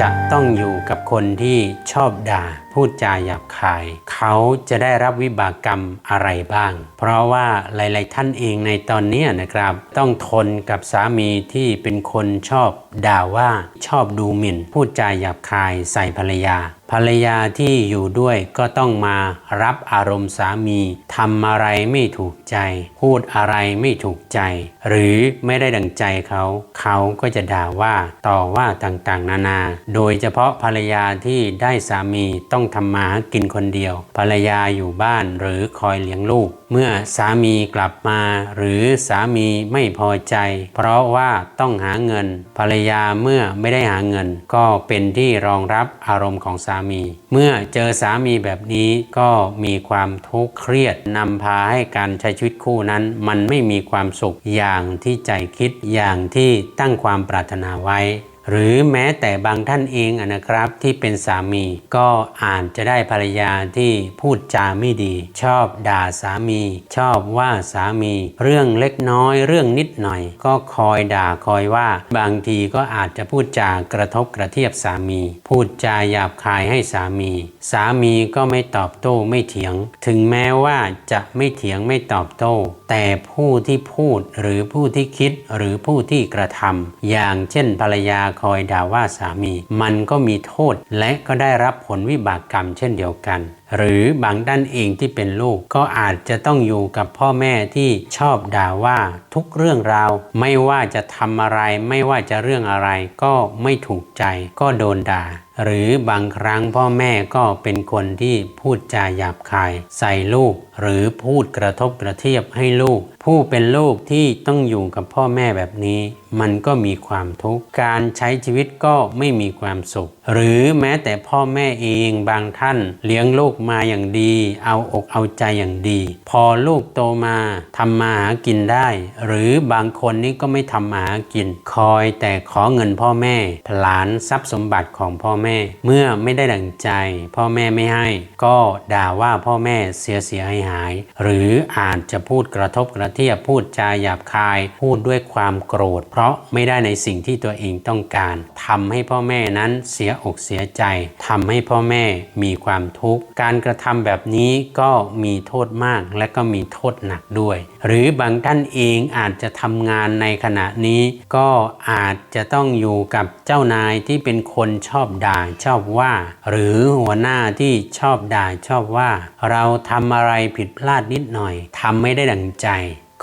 จะต้องอยู่กับคนที่ชอบด่า พูดจาหยาบคาย เขาจะได้รับวิบากกรรมอะไรบ้าง เพราะว่าหลาย ๆ ท่านเองในตอนนี้นะครับ ต้องทนกับสามีที่เป็นคนชอบ ด่าว่าชอบดูหมิ่น พูดจาหยาบคายใส่ภรรยา ภรรยาที่อยู่ด้วยก็ต้องมารับอารมณ์สามีทำอะไรไม่ถูกใจ พูดอะไรไม่ถูกใจ หรือไม่ได้ดังใจเขา เขาก็จะด่าว่าต่อว่าต่างๆ นานา โดยเฉพาะภรรยาที่ได้สามีต้องทำมาหากินคนเดียว ภรรยาอยู่บ้านหรือคอยเลี้ยงลูก เมื่อสามีกลับมา หรือสามีไม่พอใจ เพราะว่าต้องหาเงิน ภรรยาเมื่อไม่ได้หาเงิน ก็เป็นที่รองรับอารมณ์ของสามี เมื่อเจอสามีแบบนี้ก็มีความทุกข์เครียดนำพาให้การใช้ชีวิตคู่นั้น มันไม่มีความสุขอย่างที่ใจคิดอย่างที่ตั้งความปรารถนาไว้ หรือแม้แต่บางท่านเองนะครับที่เป็นสามีก็อาจจะได้ภรรยาที่พูดจาไม่ดี ชอบด่าสามี ชอบว่าสามี เรื่องเล็กน้อยเรื่องนิดหน่อย ก็คอยด่าคอยว่า บางทีก็อาจจะพูดจากระทบกระเทียบสามี พูดจาหยาบคายให้สามี สามีก็ไม่ตอบโต้ไม่เถียง ถึงแม้ว่าจะไม่เถียงไม่ตอบโต้ แต่ผู้ที่พูดหรือผู้ที่คิดหรือผู้ที่กระทำอย่างเช่นภรรยาคอยด่าว่าสามี มันก็มีโทษและก็ได้รับผลวิบากกรรมเช่นเดียวกัน หรือบางด้านเองที่เป็นลูกก็อาจจะต้องอยู่กับพ่อแม่ที่ชอบด่าว่าทุกเรื่องราว ไม่ว่าจะทำอะไรไม่ว่าจะเรื่องอะไรก็ไม่ถูกใจก็โดนด่า หรือบางครั้งพ่อแม่ก็เป็นคนที่พูดจาหยาบคาย ใส่ลูก หรือพูดกระทบกระเทียบให้ลูก ผู้เป็นลูกที่ต้องอยู่กับพ่อแม่แบบนี้ มันก็มีความทุกข์การใช้ชีวิตก็ไม่มีความสุข หรือแม้แต่พ่อแม่เองบางท่านเลี้ยงลูกมาอย่างดี เอาอกเอาใจอย่างดี พอลูกโตมาทำมาหากินได้ หรือบางคนนี่ก็ไม่ทำมาหากิน คอยแต่ขอเงินพ่อแม่ผลานทรัพย์สมบัติของพ่อแม่ เมื่อไม่ได้ดังใจ พ่อแม่ไม่ให้ ก็ด่าว่าพ่อแม่เสียเสียหายหาย หรืออาจจะพูดกระทบกระเทียบพูดจาหยาบคาย พูดด้วยความโกรธ เพราะไม่ได้ในสิ่งที่ตัวเองต้องการทำให้พ่อแม่นั้นเสียอกเสียใจทำให้พ่อแม่มีความทุกข์การการกระทำแบบนี้ก็มีโทษมากและก็มีโทษหนักด้วย หรือบางท่านเองอาจจะทำงานในขณะนี้ก็อาจจะต้องอยู่กับเจ้านายที่เป็นคนชอบด่าชอบว่า หรือหัวหน้าที่ชอบด่าชอบว่า เราทำอะไรผิดพลาดนิดหน่อยทำไม่ได้ดังใจ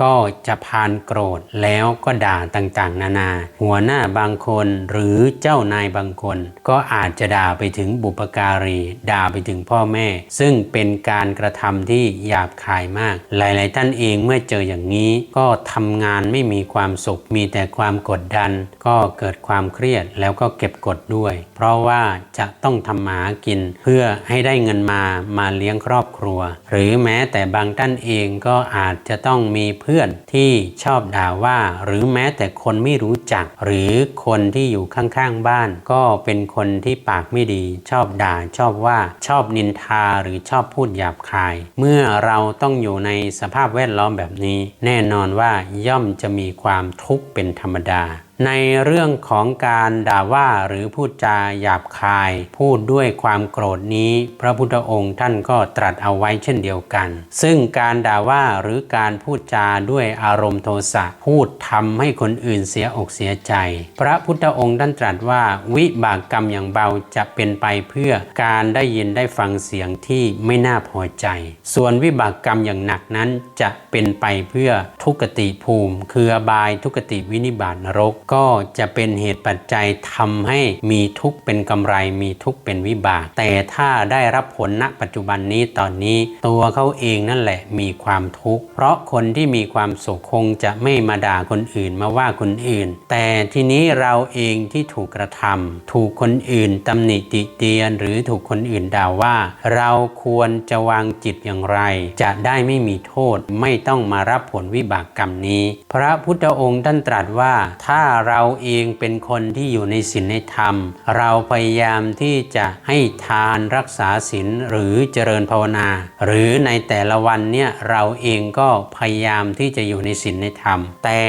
ก็จะพานโกรธแล้วก็ด่าต่างๆ นานา หัวหน้าบางคนหรือเจ้านายบางคน ก็อาจจะด่าไปถึงบุปการี ด่าไปถึงพ่อแม่ ซึ่งเป็นการกระทำที่หยาบคายมาก หลายๆ ท่านเองเมื่อเจออย่างนี้ ก็ทำงานไม่มีความสุข มีแต่ความกดดัน ก็เกิดความเครียดแล้วก็เก็บกดด้วย เพราะว่าจะต้องทำหมาหากิน เพื่อให้ได้เงินมามาเลี้ยงครอบครัว หรือแม้แต่บางท่านเองก็อาจจะต้องมีเพื่อพื่อนที่ชอบด่าว่า หรือแม้แต่คนไม่รู้จัก หรือคนที่อยู่ข้างๆบ้าน ก็เป็นคนที่ปากไม่ดี ชอบด่าชอบว่าชอบนินทาหรือชอบพูดหยาบคาย เมื่อเราต้องอยู่ในสภาพแวดล้อมแบบนี้ แน่นอนว่าย่อมจะมีความทุกข์เป็นธรรมดา ในเรื่องของการด่าว่าหรือพูดจาหยาบคาย พูดด้วยความโกรธนี้ พระพุทธองค์ท่านก็ตรัสเอาไว้เช่นเดียวกัน ซึ่งการด่าว่าหรือการพูดจาด้วยอารมณ์โทสะพูดทำให้คนอื่นเสียอกเสียใจ พระพุทธองค์ท่านตรัสว่าวิบากกรรมอย่างเบาจะเป็นไปเพื่อการได้ยินได้ฟังเสียงที่ไม่น่าพอใจ ส่วนวิบากกรรมอย่างหนักนั้นจะเป็นไปเพื่อทุกติภูมิ คืออบายทุกติวินิบาตนรกก็จะเป็นเหตุปัจจัยทำให้มีทุกข์เป็นกำไร มีทุกข์เป็นวิบาก แต่ถ้าได้รับผลณปัจจุบันนี้ตอนนี้ ตัวเขาเองนั่นแหละมีความทุกข์ เพราะคนที่มีความสุขคงจะไม่มาด่าคนอื่นมาว่าคนอื่น แต่ทีนี้เราเองที่ถูกกระทำถูกคนอื่นตำหนิติเตียน หรือถูกคนอื่นด่าว่า เราควรจะวางจิตอย่างไร จะได้ไม่มีโทษไม่ต้องมารับผลวิบากกรรมนี้ พระพุทธองค์ท่านตรัสว่าถ้าเราเองเป็นคนที่อยู่ในศีลในธรรม เราพยายามที่จะให้ทานรักษาศีลหรือเจริญภาวนา หรือในแต่ละวันเนี่ยเราเองก็พยายามที่จะอยู่ในศีลในธรรม แต่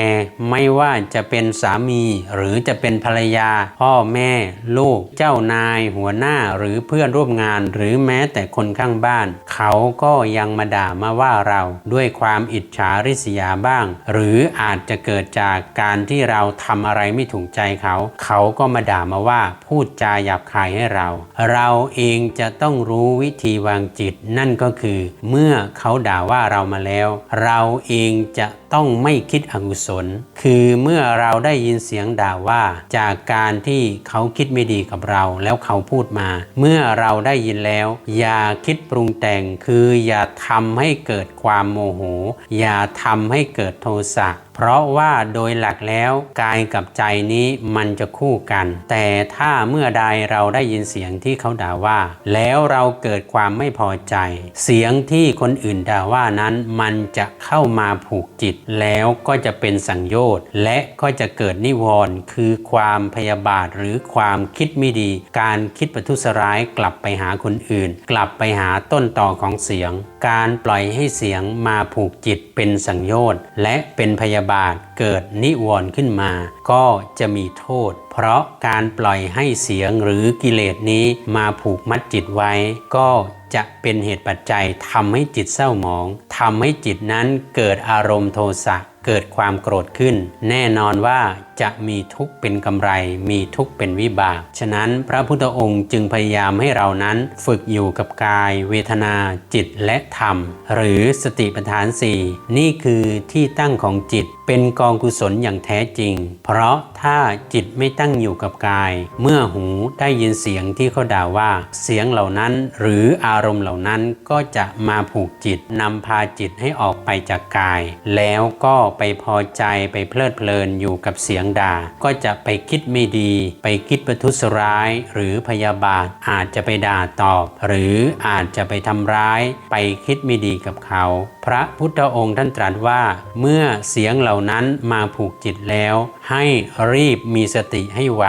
ไม่ว่าจะเป็นสามีหรือจะเป็นภรรยา พ่อแม่ลูกเจ้านาย หัวหน้าหรือเพื่อนร่วมงาน หรือแม้แต่คนข้างบ้าน เขาก็ยังมาด่ามาว่าเราด้วยความอิจฉาริษยาบ้าง หรืออาจจะเกิดจากการที่เราทำอะไรไม่ถูกใจเขา เขาก็มาด่ามาว่าพูดจาหยาบคายให้เรา เราเองจะต้องรู้วิธีวางจิต นั่นก็คือ เมื่อเขาด่าว่าเรามาแล้ว เราเองจะ ต้องไม่คิดอกุศล คือเมื่อเราได้ยินเสียงด่าว่าจากการที่เขาคิดไม่ดีกับเรา แล้วเขาพูดมา เมื่อเราได้ยินแล้ว อย่าคิดปรุงแต่ง คืออย่าทำให้เกิดความโมโห อย่าทำให้เกิดโทสะเพราะว่าโดยหลักแล้วกายกับใจนี้มันจะคู่กัน แต่ถ้าเมื่อใดเราได้ยินเสียงที่เขาด่าว่า แล้วเราเกิดความไม่พอใจ เสียงที่คนอื่นด่าว่านั้นมันจะเข้ามาผูกจิตแล้วก็จะเป็นสังโยชน์ และก็จะเกิดนิวรณ์คือความพยาบาทหรือความคิดไม่ดี การคิดประทุษร้ายกลับไปหาคนอื่น กลับไปหาต้นต่อของเสียง การปล่อยให้เสียงมาผูกจิตเป็นสังโยชน์และเป็นพยาบาทเกิดนิวรณ์ขึ้นมา ก็จะมีโทษ เพราะการปล่อยให้เสียงหรือกิเลสนี้มาผูกมัดจิตไว้ ก็จะเป็นเหตุปัจจัยทำให้จิตเศร้าหมองทำให้จิตนั้นเกิดอารมณ์โทสะ เกิดความโกรธขึ้น แน่นอนว่าจะมีทุกข์เป็นกำไร มีทุกข์เป็นวิบาก ฉะนั้นพระพุทธองค์จึงพยายามให้เรานั้นฝึกอยู่กับกาย เวทนา จิตและธรรม หรือสติปัฏฐานสี่นี่คือที่ตั้งของจิตเป็นกองกุศลอย่างแท้จริง เพราะ ถ้าจิตไม่ตั้งอยู่กับกาย เมื่อหูได้ยินเสียงที่เขาด่าว่า เสียงเหล่านั้น หรืออารมณ์เหล่านั้นก็จะมาผูกจิตนำพาจิตให้ออกไปจากกาย แล้วก็ไปพอใจไปเพลิดเพลินอยู่กับเสียงด่า ก็จะไปคิดไม่ดี ไปคิดประทุษร้าย หรือพยาบาทอาจจะไปด่าตอบ หรืออาจจะไปทำร้าย ไปคิดไม่ดีกับเขา พระพุทธองค์ท่านตรัสว่า เมื่อเสียงเหล่านั้นมาผูกจิตแล้ว ให้รีบมีสติให้ไว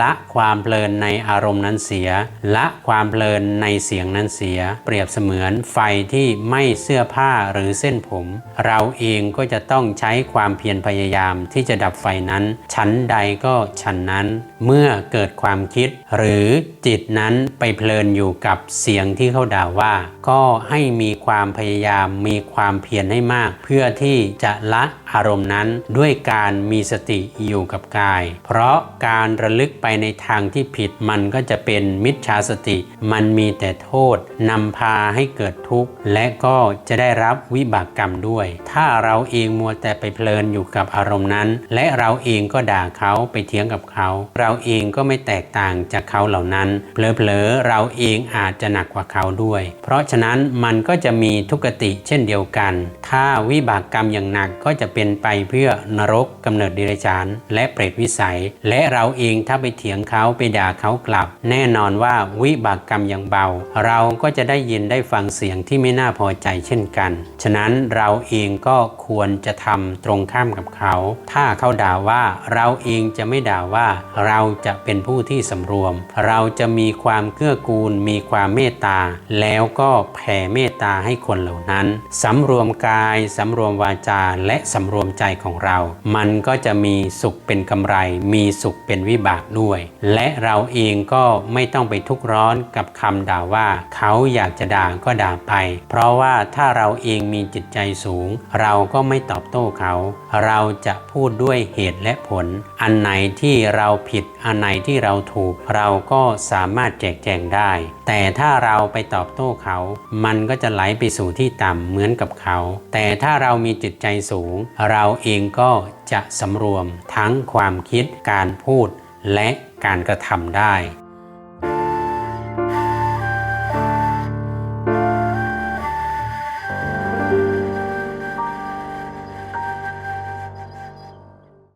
ละความเพลินในอารมณ์นั้นเสีย ละความเพลินในเสียงนั้นเสีย เปรียบเสมือนไฟที่ไม้เสื้อผ้าหรือเส้นผม เราเองก็จะต้องใช้ความเพียรพยายามที่จะดับไฟนั้น ชั้นใดก็ชั้นนั้น เมื่อเกิดความคิด หรือจิตนั้นไปเพลินอยู่กับเสียงที่เขาด่าว่า ก็ให้มีความพยายามมีความเพียรให้มาก เพื่อที่จะละอารมณ์นั้นด้วยการมีสติอยู่กับกาย เพราะการระลึกไปในทางที่ผิดมันก็จะเป็นมิจฉาสติ มันมีแต่โทษนำพาให้เกิดทุกข์ และก็จะได้รับวิบากกรรมด้วย ถ้าเราเองมัวแต่ไปเพลินอยู่กับอารมณ์นั้น และเราเองก็ด่าเขาไปเถียงกับเขา เราเองก็ไม่แตกต่างจากเขาเหล่านั้นเผลอๆเราเองอาจจะหนักกว่าเขาด้วย เพราะฉะนั้นมันก็จะมีทุกติเช่นเดียวกัน ถ้าวิบากกรรมอย่างหนักก็จะเป็นไปเพื่อนรกกำเนิดดิเรัจฉานและเปรตวิสัย และเราเองถ้าไปเถียงเขาไปด่าเขากลับ แน่นอนว่าวิบากกรรมอย่างเบา เราก็จะได้ยินได้ฟังเสียงที่ไม่น่าพอใจเช่นกัน ฉะนั้นเราเองก็ควรจะทำตรงข้ามกับเขา ถ้าเขาด่าว่าเราเองจะไม่ด่าว่า เราจะเป็นผู้ที่สำรวม เราจะมีความเกื้อกูล มีความเมตตา แล้วก็แผ่เมตตาให้คนเหล่านั้นสำรวมกายสำรวมวาจาและสำรวมใจของเรา มันก็จะมีสุขเป็นกำไร มีสุขเป็นวิบากด้วย และเราเองก็ไม่ต้องไปทุกข์ร้อนกับคำด่าว่า เขาอยากจะด่าก็ด่าไป เพราะว่าถ้าเราเองมีจิตใจสูง เราก็ไม่ตอบโต้เขา เราจะพูดด้วยเหตุและผลอันไหนที่เราผิดอันไหนที่เราถูก เราก็สามารถแจกแจงได้ แต่ถ้าเราไปตอบโต้เขา มันก็จะไหลไปสู่ที่ต่ำเหมือนกับเขา แต่ถ้าเรามีจิตใจสูง เราเองก็จะสำรวมทั้งความคิดการพูดและการกระทำได้